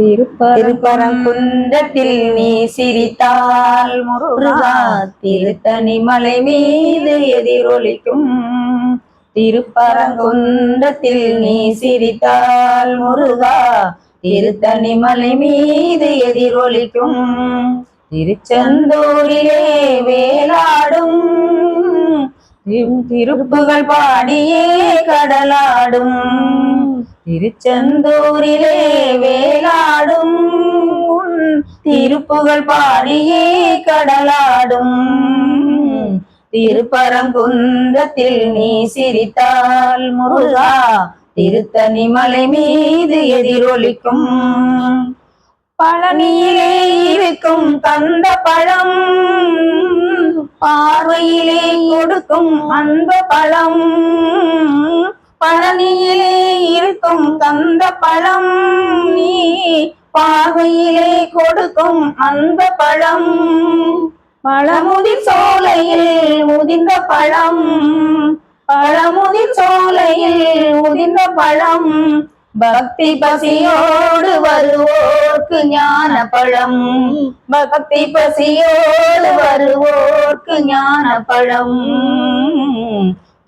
திருப்பரங்குன்றத்தில் நீ சிரித்தால் முருகா திருத்தணி மலை மீது எதிரொலிக்கும். திருப்பரங்குன்றத்தில் நீ சிரித்தால் முருகா திருத்தணி மலை மீது எதிரொலிக்கும். திருச்செந்தூரிலே வேலாடும் திரு- திருப்புகள் பாடியே கடலாடும். திருச்செந்தூரிலே வேலாடும் திருப்புகழ் பாடியே கடலாடும். திருப்பரங்குன்றத்தில் நீ சிரித்தால் முருகா திருத்தணி மலை மீது எதிரொலிக்கும். பழனியிலே இருக்கும் தந்த பழம் பார்வையிலே கொடுக்கும் அன்ப பழம். பழனியிலே இருக்கும் தந்த பழம். நீ பாகையிலே கொடுக்கும் அந்த பழம். பழமுதிர் சோலையில் முதிர்ந்த பழம். பழமுதிர் சோலையில் முதிர்ந்த பழம். பக்தி பசியோடு வருவோர்க்கு ஞான பழம். பக்தி பசியோடு வருவோர்க்கு ஞான பழம்.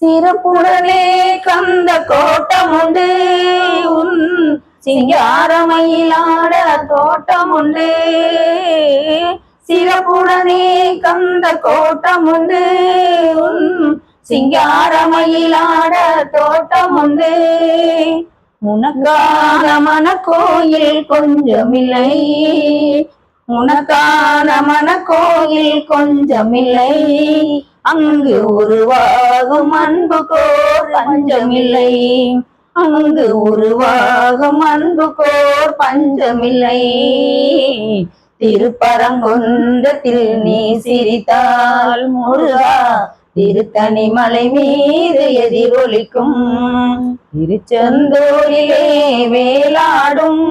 சிறப்புடனே கந்த கோட்டம் உண்டு உன் சிங்காரமயிலாட தோட்டம் உண்டு சிறப்புடனே கந்த கோட்டம் உண்டு உன் சிங்காரமயிலாட தோட்டம் உண்டு உனக்கான மன கோயில் கொஞ்சமில்லை. உனக்கான மன கோயில் கொஞ்சமில்லை. அங்கு உருவாகும் அன்பு கோர் பஞ்சமில்லை. அங்கு உருவாகும் அன்பு கோர் பஞ்சமில்லை. திருப்பரங்குன்றத்தில் நீ சிரித்தால் முருகா திருத்தணி மலை மீது எதிரொலிக்கும். திருச்செந்தூரிலே வேலாடும்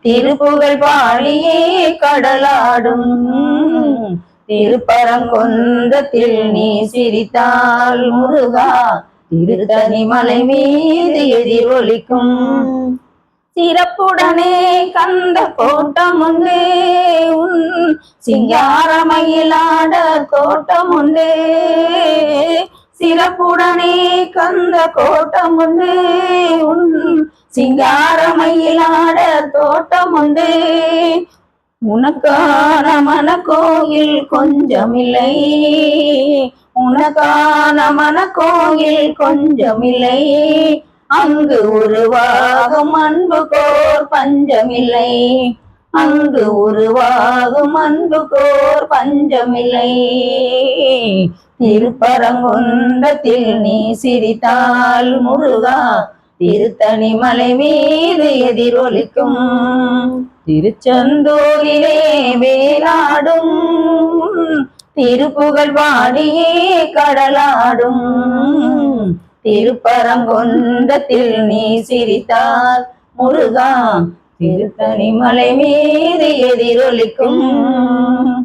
திருப்புகழ் பாடியே கடலாடும். திருப்பரங்குன்றத்தில் நீ சிரித்தால் முருகா திருத்தனி மலை மீது எதிரொலிக்கும். சிறப்புடனே கந்த கோட்டம் உண்டு உன் சிங்காரமயிலாட கோட்டம் உண்டு சிறப்புடனே கந்த கோட்டம் உண்டு உன் சிங்காரமயிலாட தோட்டம் உண்டு உனக்கான மன கோயில் கொஞ்சமில்லை. உனக்கான மன கோயில் கொஞ்சமில்லை. அங்கு உருவாகும் அன்பு கோர் பஞ்சமில்லை. அங்கு உருவாகும் அன்பு கோர் பஞ்சமில்லை. திருப்பரங்குன்றத்தில் நீ சிரித்தால் முருகா திருத்தணி மலை மீது எதிரொலிக்கும். திருச்செந்தூரிலே வேலாடும். திருப்புகழ் பாடியே கடலாடும். திருப்பரங்குன்றத்தில் நீ சிரித்தால் முருகா திருத்தணி மலை மீது எதிரொலிக்கும்.